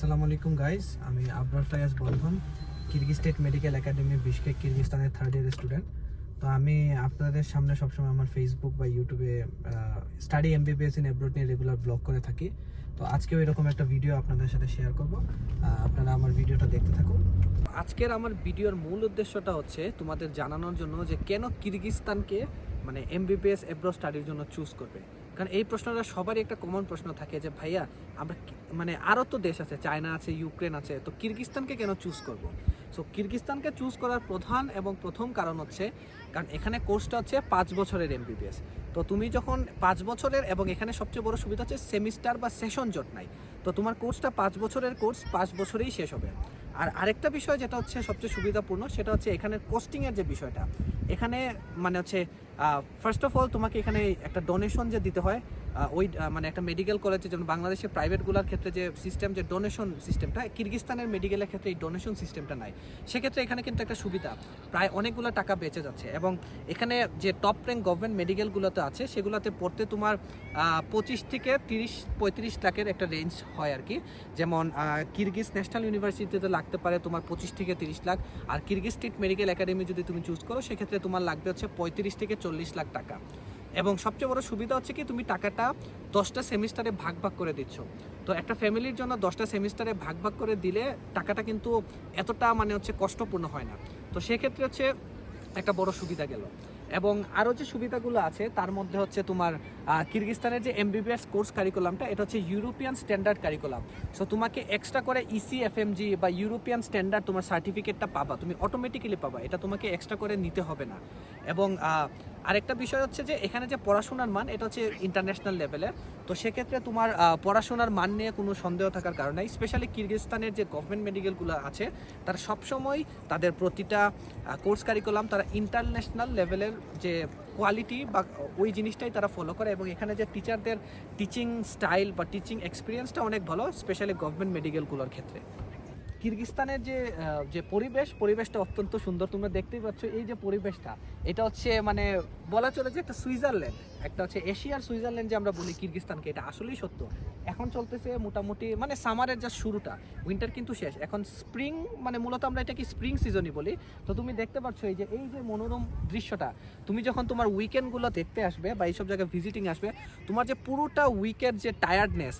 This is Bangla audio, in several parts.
আসসালামু আলাইকুম গাইস আমি Abrar Fayaz Bandhan, Kyrgyz state medical academy, Bishkek কিরগিস্তানের third year student তো আমি আপনাদের সামনে সবসময় আমার ফেসবুক বা ইউটিউবে স্টাডি এমবিবিএস ইন অ্যাব্রোড নিয়ে রেগুলার ব্লগ করে থাকি। তো আজকেও এরকম একটা ভিডিও আপনাদের সাথে শেয়ার করব। আপনারা আমার ভিডিওটা দেখতে থাকুন। আজকের আমার ভিডিওর মূল উদ্দেশ্যটা হচ্ছে তোমাদের জানানোর জন্য যে কেন কিরগিস্তানকে মানে এমবিবিএস এব্রো স্টাডির জন্য চুজ করবে। কারণ এই প্রশ্নটা সবারই একটা কমন প্রশ্ন থাকে যে, ভাইয়া, আমরা মানে আরও তো দেশ আছে, চায়না আছে, ইউক্রেন আছে, তো কিরগিস্তানকে কেন চুজ করব? সো কিরগিস্তানকে চুজ করার প্রধান এবং প্রথম কারণ হচ্ছে, কারণ এখানে কোর্সটা হচ্ছে পাঁচ বছরের এমবিবিএস তো তুমি যখন পাঁচ বছরের এবং এখানে সবচেয়ে বড় সুবিধা হচ্ছে সেমিস্টার বা সেশন জট নাই। তো তোমার কোর্সটা পাঁচ বছরের কোর্স পাঁচ বছরেই শেষ হবে। আর আরেকটা বিষয় যেটা হচ্ছে সবচেয়ে সুবিধাপূর্ণ, সেটা হচ্ছে এখানে কোস্টিংয়ের যে বিষয়টা। এখানে মানে হচ্ছে ফার্স্ট অফ অল তোমাকে এখানে একটা ডোনেশন যে দিতে হয় ওই মানে একটা মেডিকেল কলেজে যেমন বাংলাদেশের প্রাইভেটগুলোর ক্ষেত্রে যে সিস্টেম যে ডোনেশন সিস্টেমটা কিরগিস্তানের মেডিকেলের ক্ষেত্রে এই ডোনেশন সিস্টেমটা নাই। সেক্ষেত্রে এখানে কিন্তু একটা সুবিধা, প্রায় অনেকগুলো টাকা বেঁচে যাচ্ছে এবং এখানে যে টপ র্যাঙ্ক গভর্নমেন্ট মেডিকেলগুলোতে আছে, সেগুলোতে পড়তে তোমার পঁচিশ থেকে তিরিশ, পঁয়ত্রিশ লাখের একটা রেঞ্জ হয় আর কি। যেমন কিরগিজ ন্যাশনাল ইউনিভার্সিটিতে লাগতে পারে তোমার পঁচিশ থেকে তিরিশ লাখ, আর কিরগিজ স্টেট মেডিকেল একাডেমি যদি তুমি চুজ করো, সেক্ষেত্রে তোমার লাগবে হচ্ছে পঁয়ত্রিশ থেকে চল্লিশ লাখ টাকা। এবং সবচেয়ে বড় সুবিধা হচ্ছে কি, তুমি টাকাটা দশটা সেমিস্টারে ভাগ ভাগ করে দিচ্ছ। তো একটা ফ্যামিলির জন্য দশটা সেমিস্টারে ভাগ ভাগ করে দিলে টাকাটা কিন্তু এতটা মানে হচ্ছে কষ্টপূর্ণ হয় না। তো সেক্ষেত্রে হচ্ছে একটা বড় সুবিধা গেল। এবং আরও যে সুবিধাগুলো আছে, তার মধ্যে হচ্ছে তোমার কিরগিস্তানের যে এমবিবিএস কোর্স কারিকুলামটা, এটা হচ্ছে ইউরোপিয়ান স্ট্যান্ডার্ড কারিকুলাম। সো তোমাকে এক্সট্রা করে E ইসি এফএমজি বা ইউরোপিয়ান স্ট্যান্ডার্ড তোমার সার্টিফিকেটটা পাবা, তুমি অটোমেটিক্যালি পাবা। এটা তোমাকে এক্সট্রা করে নিতে হবে না। এবং আরেকটা বিষয় হচ্ছে যে এখানে যে পড়াশোনার মান, এটা হচ্ছে ইন্টারন্যাশনাল লেভেলের তো সেক্ষেত্রে তোমার পড়াশোনার মান নিয়ে কোনো সন্দেহ থাকার কারণ স্পেশালি কিরগিস্তানের যে গভর্নমেন্ট মেডিকেলগুলো আছে, তারা সবসময় তাদের প্রতিটা কোর্স কারিকুলাম তারা ইন্টারন্যাশনাল লেভেলের যে কোয়ালিটি বা ওই জিনিসটাই তারা ফলো করে এবং এখানে যে টিচারদের টিচিং স্টাইল বা টিচিং এক্সপিরিয়েন্সটা অনেক ভালো স্পেশালি গভর্নমেন্ট মেডিকেলগুলোর ক্ষেত্রে। কিরগিস্তানের যে যে পরিবেশ, পরিবেশটা অত্যন্ত সুন্দর। তোমরা দেখতেই পাচ্ছ এই যে পরিবেশটা, এটা হচ্ছে মানে বলা চলে যে একটা সুইজারল্যান্ড, একটা হচ্ছে এশিয়ার সুইজারল্যান্ড যে আমরা বলি কিরগিস্তানকে, এটা আসলেই সত্য। এখন চলতেছে মোটামুটি মানে সামারের যা শুরুটা উইন্টার কিন্তু শেষ। এখন স্প্রিং মানে মূলত আমরা এটাকে স্প্রিং সিজনই বলি। তো তুমি দেখতে পাচ্ছ এই যে এই যে মনোরম দৃশ্যটা, তুমি যখন তোমার উইকেন্ডগুলো দেখতে আসবে বা এইসব জায়গায় ভিজিটিং আসবে, তোমার যে পুরোটা উইকের যে টায়ার্ডনেস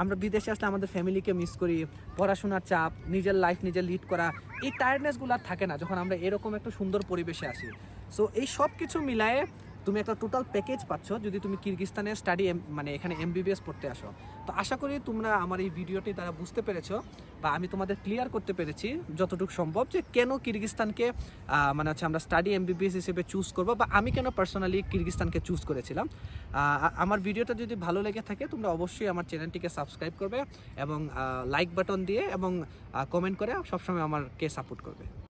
আমরা বিদেশে আসলে আমাদের ফ্যামিলিকে মিস করি, পড়াশোনার চাপ, নিজের লাইফ নিজে লিড করা, এই টায়ার্ডনেসগুলো আর থাকে না, যখন আমরা এরকম একটা সুন্দর পরিবেশে আসি। সো এই সব কিছু মিলায়ে তুমি একটা টোটাল প্যাকেজ পাচ্ছ, যদি তুমি কিরগিস্তানে স্টাডি মানে এখানে এমবিবিএস পড়তে আসো। তো আশা করি তোমরা আমার এই ভিডিওটি তারা বুঝতে পেরেছ বা আমি তোমাদের ক্লিয়ার করতে পেরেছি যতটুকু সম্ভব যে কেন কিরগিস্তানকে মানে হচ্ছে আমরা স্টাডি এমবিবিএস হিসেবে চুজ করব বা আমি কেন পার্সোনালি কিরগিস্তানকে চুজ করেছিলাম। আমার ভিডিওটা যদি ভালো লেগে থাকে তোমরা অবশ্যই আমার চ্যানেলটিকে সাবস্ক্রাইব করবে এবং লাইক বাটন দিয়ে এবং কমেন্ট করে সবসময় আমারকে সাপোর্ট করবে।